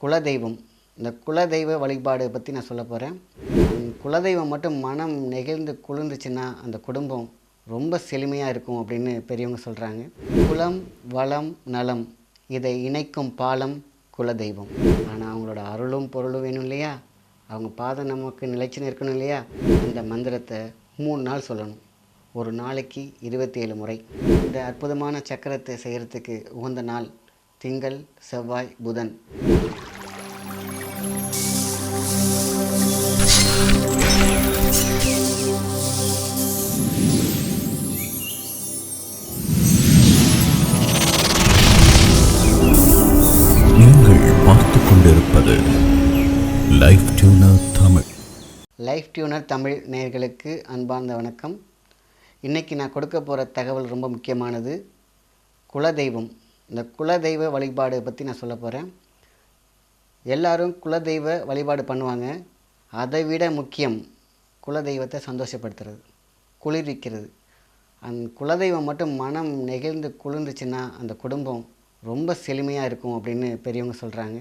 குலதெய்வம். இந்த குலதெய்வ வழிபாடு பற்றி நான் சொல்ல போகிறேன் குலதெய்வம் மட்டும் மனம் நெகிழ்ந்து குளிர்ந்துச்சுன்னா அந்த குடும்பம் ரொம்ப செழுமையாக இருக்கும் அப்படின்னு பெரியவங்க சொல்கிறாங்க குலம் வளம் நலம் இதை இணைக்கும் பாலம் குலதெய்வம். ஆனால் அவங்களோட அருளும் பொருளும் வேணும் இல்லையா? அவங்க பாதம் நமக்கு நிலைச்சுன்னு இருக்கணும் இல்லையா? அந்த மந்திரத்தை மூணு நாள் சொல்லணும். ஒரு நாளைக்கு இருபத்தி ஏழு முறை. இந்த அற்புதமான சக்கரத்தை செய்கிறதுக்கு உகந்த நாள் திங்கள் செவ்வாய் புதன். கொண்டிருப்பது life tuner Tamil. Life tuner Tamil நேயர்களுக்கு அன்பார்ந்த வணக்கம். இன்றைக்கி நான் கொடுக்க போகிற தகவல் ரொம்ப முக்கியமானது குலதெய்வம். இந்த குலதெய்வ வழிபாடு பற்றி நான் சொல்ல போகிறேன் எல்லாரும் குலதெய்வ வழிபாடு பண்ணுவாங்க. அதை விட முக்கியம் குலதெய்வத்தை சந்தோஷப்படுத்துறது குளிர்விக்கிறது. அந்த குலதெய்வம் மட்டும் மனம் நெகிழ்ந்து குளிர்ந்துச்சுன்னா அந்த குடும்பம் ரொம்ப செழுமையாக இருக்கும் அப்படின்னு பெரியவங்க சொல்கிறாங்க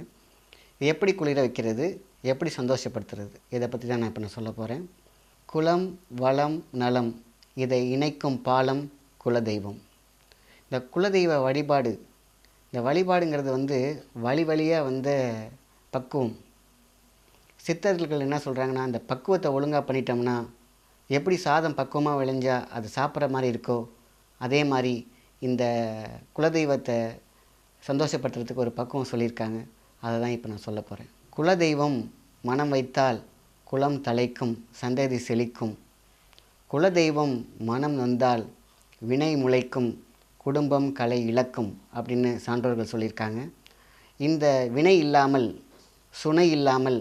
இது எப்படி குளிர வைக்கிறது? எப்படி சந்தோஷப்படுத்துறது? இதை பற்றி தான் நான் இப்போ நான் சொல்ல போகிறேன் குலம் வளம் நலம் இதை இணைக்கும் பாலம் குலதெய்வம். இந்த குலதெய்வ வழிபாடு இந்த வழிபாடுங்கிறது வந்து வழி வழியாக வந்த பக்குவம். சித்தர்கள் என்ன சொல்கிறாங்கன்னா அந்த பக்குவத்தை ஒழுங்காக பண்ணிட்டோம்னா எப்படி சாதம் பக்குவமாக விளைஞ்சால் அது சாப்பிட்ற மாதிரி இருக்கோ அதே மாதிரி இந்த குலதெய்வத்தை சந்தோஷப்படுத்துறதுக்கு ஒரு பக்குவம் சொல்லியிருக்காங்க. அதை தான் இப்போ நான் சொல்ல போகிறேன் குலதெய்வம் மனம் வைத்தால் குலம் தலைக்கும் சந்ததி செழிக்கும். குலதெய்வம் மனம் நொந்தால் வினை முளைக்கும் குடும்பம் கலை இழக்கும் அப்படின்னு சான்றோர்கள் சொல்லியிருக்காங்க. இந்த வினை இல்லாமல் சுனை இல்லாமல்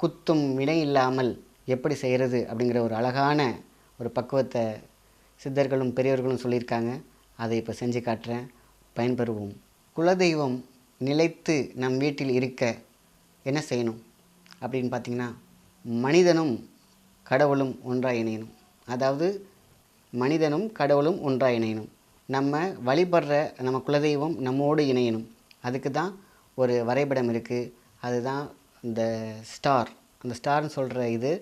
குத்தும் வினை இல்லாமல் எப்படி செய்கிறது அப்படிங்கிற ஒரு அழகான ஒரு பக்குவத்தை சித்தர்களும் பெரியவர்களும் சொல்லியிருக்காங்க. அதை இப்போ செஞ்சு காட்டுறேன். பயன்பெறுவோம். குலதெய்வம் நிலைத்து நம் வீட்டில் இருக்க என்ன செய்யணும் அப்படின்னு பார்த்தீங்கன்னா மனிதனும் கடவுளும் ஒன்றாக இணையணும். அதாவது மனிதனும் கடவுளும் ஒன்றாக இணையணும். நம்ம வழிபடுற நம்ம குலதெய்வம் நம்மோடு இணையணும். அதுக்கு தான் ஒரு வரைபடம் இருக்குது அதுதான் இந்த ஸ்டார். அந்த ஸ்டார்னு சொல்கிற இது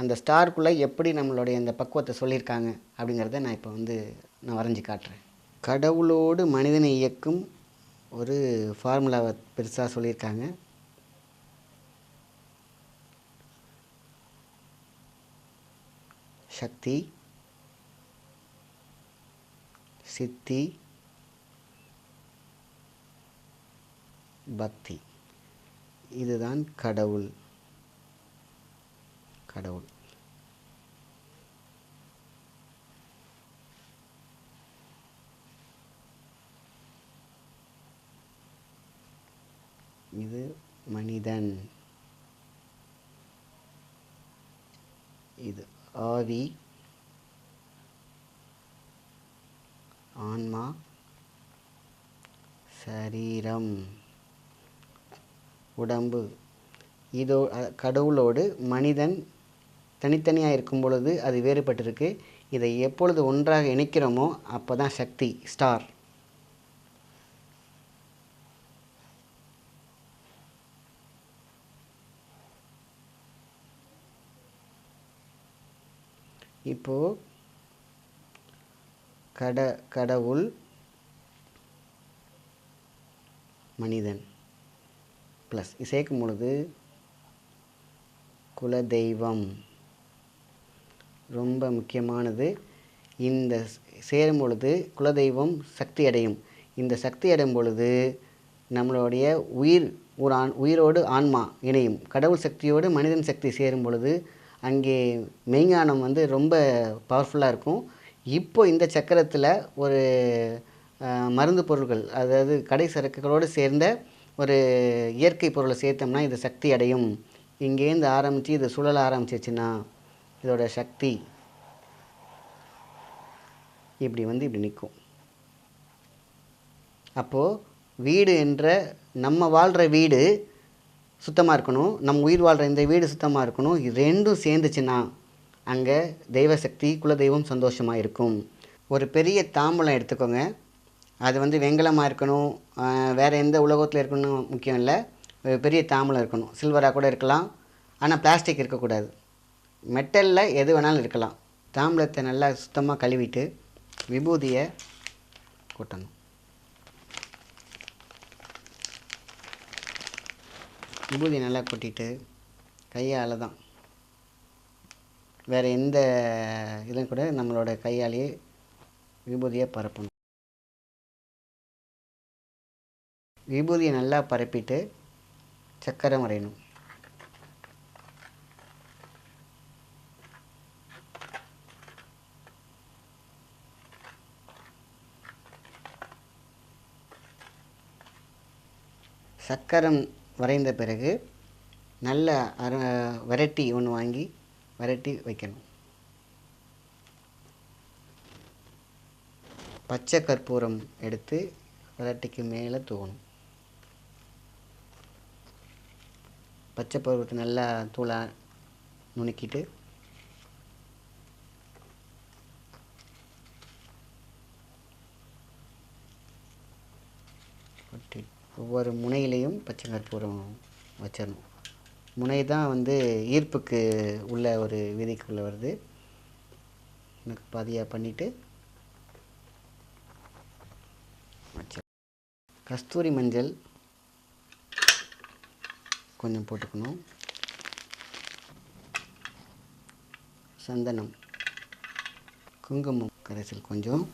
அந்த ஸ்டாருக்குள்ளே எப்படி நம்மளுடைய இந்த பக்குவத்தை சொல்லியிருக்காங்க அப்படிங்கிறத நான் இப்போ வந்து நான் வரைஞ்சி காட்டுறேன். கடவுளோடு மனிதனை இயக்கும் ஒரு ஃபார்முலாவை பெருசாக சொல்லியிருக்காங்க. சக்தி சித்தி பக்தி. இதுதான் கடவுள். கடவுள். இது மனிதன். இது ஆவி. ஆன்மா சரீரம் உடம்பு. இதோ கடவுளோடு மனிதன் தனித்தனியாக இருக்கும் பொழுது அது வேறுபட்டிருக்கு. இதை எப்பொழுது ஒன்றாக இணைக்கிறோமோ அப்போ தான் சக்தி ஸ்டார் இப்போது கட கடவுள் மனிதன். ப்ளஸ் சேர்க்கும் பொழுது குலதெய்வம். ரொம்ப முக்கியமானது. இந்த சேரும் பொழுது குலதெய்வம் சக்தி அடையும். இந்த சக்தி அடையும் பொழுது நம்மளுடைய உயிர் ஒரு ஆண் உயிரோடு ஆன்மா இணையும். கடவுள் சக்தியோடு மனிதன் சக்தி சேரும் பொழுது அங்கே மெய்ஞானம் வந்து ரொம்ப பவர்ஃபுல்லாக இருக்கும். இப்போ இந்த சக்கரத்தில் ஒரு மருந்து பொருட்கள் அதாவது கடை சரக்குகளோடு சேர்ந்த ஒரு இயற்கை பொருளை சேர்த்தோம்னா இது சக்தி அடையும். இங்கேருந்து ஆரம்பித்து இது சுழல ஆரம்பிச்சிச்சுன்னா இதோட சக்தி இப்படி வந்து இப்படி நிற்கும். அப்போது வீடு என்ற நம்ம வாழ்கிற வீடு சுத்தமாக இருக்கணும் நம்ம உயிர் வாழ்கிற இந்த வீடு சுத்தமாக இருக்கணும் இது ரெண்டும் சேர்ந்துச்சுன்னா அங்கே தெய்வசக்தி குலதெய்வம் சந்தோஷமாக இருக்கும். ஒரு பெரிய தாம்பூலம் எடுத்துக்கோங்க. அது வந்து வெங்கலமாக இருக்கணும். வேறு எந்த உலகத்தில் இருக்கணும் முக்கியம் இல்லை. ஒரு பெரிய தாம்பூலம் இருக்கணும். சில்வராக கூட இருக்கலாம். ஆனால் பிளாஸ்டிக் இருக்கக்கூடாது. மெட்டலில் எது வேணாலும் இருக்கலாம். தாம்பூலத்தை நல்லா சுத்தமாக கழுவிட்டு விபூதியை கொட்டணும். விபூதி நல்லா கொட்டிட்டு கையால் தான் வேறு எந்த இதுவும் கூட நம்மளோட கையாலேயே விபூதியை பரப்பணும். விபூதியை நல்லா பரப்பிட்டு சக்கரம் வரையணும் சக்கரம் வரைந்த பிறகு நல்ல அர விரட்டி ஒன்று வாங்கி விரட்டி வைக்கணும் பச்சை கற்பூரம் எடுத்து விரட்டிக்கு மேலே தூவணும் பச்சை பருவத்தை நல்லா தூளாக நுணுக்கிட்டு ஒவ்வொரு முனையிலையும் பச்சை கற்பூரம் வச்சிடணும் முனை தான் வந்து ஈர்ப்புக்கு உள்ள ஒரு விதிக்குள்ளே வருது. எனக்கு பாதியாக பண்ணிவிட்டு கஸ்தூரி மஞ்சள் கொஞ்சம் போட்டுக்கணும். சந்தனம். குங்குமம் கரைசல் கொஞ்சம்.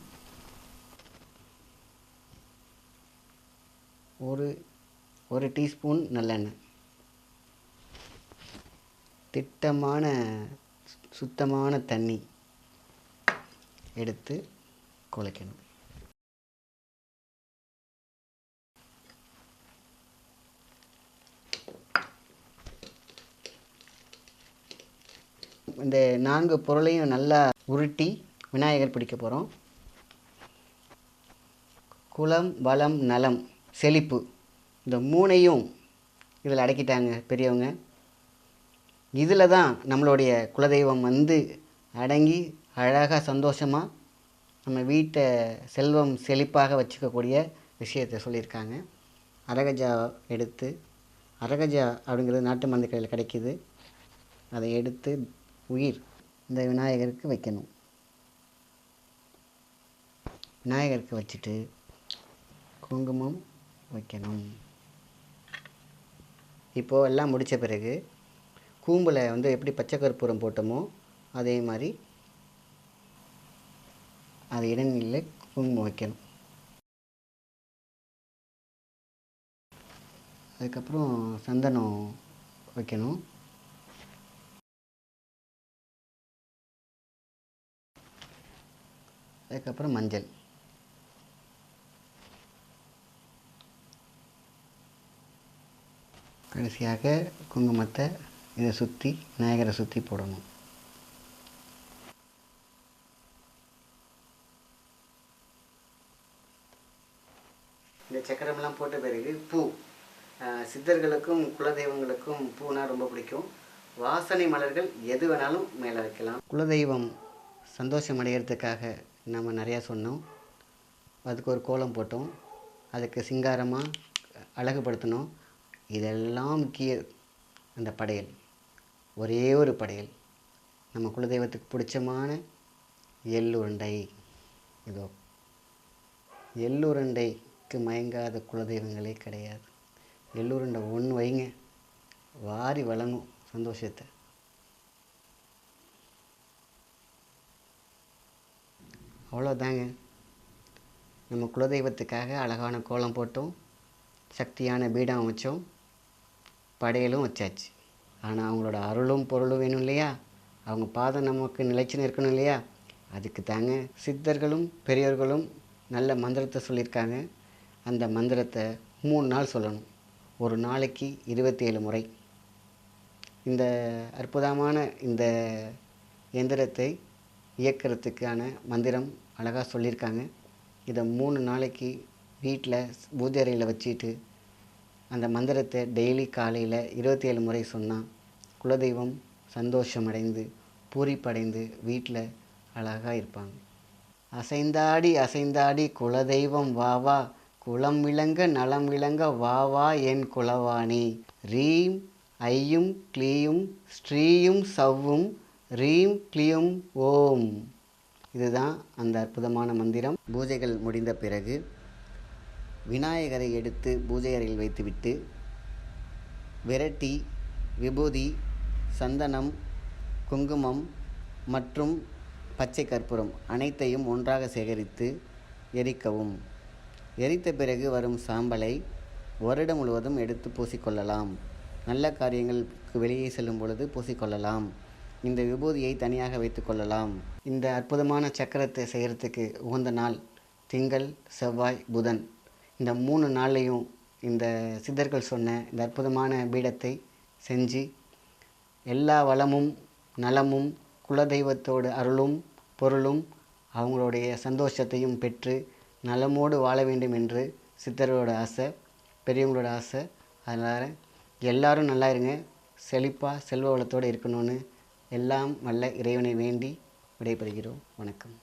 ஒரு ஒரு டீஸ்பூன் நல்லெண்ணெய். திட்டமான சுத்தமான தண்ணி எடுத்து குழைக்கணும் இந்த நான்கு பொருளையும் நல்லா உருட்டி விநாயகர் பிடிக்க போகிறோம் குலம் வளம் நலம் செழிப்பு இந்த மூணையும் இதில் அடக்கிட்டாங்க பெரியவங்க. இதில் தான் நம்மளுடைய குலதெய்வம் வந்து அடங்கி அழகாக சந்தோஷமாக நம்ம வீட்டை செல்வம் செழிப்பாக வச்சுக்கக்கூடிய விஷயத்தை சொல்லியிருக்காங்க. அரகஜா எடுத்து அரகஜா அப்படிங்கிறது நாட்டு மருந்து கடையில் கிடைக்கிது. அதை எடுத்து உயிர் இந்த விநாயகருக்கு வைக்கணும். விநாயகருக்கு வச்சுட்டு குங்குமம் வைக்கணும். இப்போது எல்லாம் முடித்த பிறகு கூம்பில் வந்து எப்படி பச்சை கற்பூரம் போட்டோமோ அதே மாதிரி அது இடைநிலையில் குங்குமம் வைக்கணும். அதுக்கப்புறம் சந்தனம் வைக்கணும். அதுக்கப்புறம் மஞ்சள். கடைசியாக குங்குமத்தை இதை சுற்றி விநாயகரை சுற்றி போடணும். இந்த சக்கரமெல்லாம் போட்ட பிறகு பூ சித்தர்களுக்கும் குலதெய்வங்களுக்கும் பூனா ரொம்ப பிடிக்கும். வாசனை மலர்கள் எது வேணாலும் மேலே வைக்கலாம். குலதெய்வம் சந்தோஷம் அடைகிறதுக்காக நம்ம நிறையா சொன்னோம். அதுக்கு ஒரு கோலம் போட்டோம். அதுக்கு சிங்காரமாக அழகுபடுத்தணும் இதெல்லாம் முக்கிய அந்த படையல். ஒரே ஒரு படையல். நம்ம குலதெய்வத்துக்கு பிடிச்சமான எள்ளுருண்டை. இதோ எள்ளுருண்டைக்கு மயங்காத குலதெய்வங்களே கிடையாது. எள்ளுருண்டை ஒன்று வைங்க. வாரி வழங்கும் சந்தோஷத்தை. அவ்வளோதாங்க நம்ம குலதெய்வத்துக்காக அழகான கோலம் போட்டோம். சக்தியான பீடம் வச்சோம் படையலும் வச்சாச்சு. ஆனால் அவங்களோட அருளும் பொருளும் வேணும் இல்லையா? அவங்க பாதம் நமக்கு நிலைச்சு இருக்கணும் இல்லையா? அதுக்கு தாங்க சித்தர்களும் பெரியவர்களும் நல்ல மந்திரத்தை சொல்லியிருக்காங்க. அந்த மந்திரத்தை மூணு நாள் சொல்லணும். ஒரு நாளைக்கு இருபத்தி ஏழு முறை. இந்த அற்புதமான இந்த எந்திரத்தை இயக்கிறதுக்கான மந்திரம் அழகாக சொல்லியிருக்காங்க. இதை மூணு நாளைக்கு வீட்டில் பூஜை அறையில் வச்சுட்டு அந்த மந்திரத்தை டெய்லி காலையில் இருபத்தி ஏழு முறை சொன்னால் குலதெய்வம் சந்தோஷமடைந்து பூரிப்படைந்து வீட்டில் அழகாக இருப்பாங்க. அசைந்தாடி அசைந்தாடி குலதெய்வம் வா வா குலம் விளங்க நலம் விளங்க வா வா என் குலவாணி. ரீம் ஐயும் க்ளீயும் ஸ்ரீயும் சவ்வும் ரீம் க்ளியும் ஓம். இதுதான் அந்த அற்புதமான மந்திரம். பூஜைகள் முடிந்த பிறகு விநாயகரை எடுத்து பூஜை அறையில் வைத்துவிட்டு விரட்டி விபூதி சந்தனம் குங்குமம் மற்றும் பச்சை கற்பூரம் அனைத்தையும் ஒன்றாக சேகரித்து எரிக்கவும். எரித்த பிறகு வரும் சாம்பலை வருடம் முழுவதும் எடுத்து பூசிக்கொள்ளலாம். நல்ல காரியங்களுக்கு வெளியே செல்லும் பொழுது பூசிக்கொள்ளலாம். இந்த விபூதியை தனியாக வைத்துக்கொள்ளலாம் இந்த அற்புதமான சக்கரத்தை செய்கிறதுக்கு உகந்த நாள் திங்கள் செவ்வாய் புதன். இந்த மூணு நாள்லையும் இந்த சித்தர்கள் சொன்ன இந்த அற்புதமான பீடத்தை செஞ்சு எல்லா வளமும் நலமும் குலதெய்வத்தோடு அருளும் பொருளும் அவங்களுடைய சந்தோஷத்தையும் பெற்று நலமோடு வாழ வேண்டும் என்று சித்தர்களோட ஆசை பெரியவங்களோட ஆசை. அதனால் எல்லாரும் நல்லா இருங்க. செழிப்பாக செல்வ வளத்தோடு இருக்கணும்னு எல்லாம் வல்ல இறைவனை வேண்டி விடைபெறுகிறோம். வணக்கம்.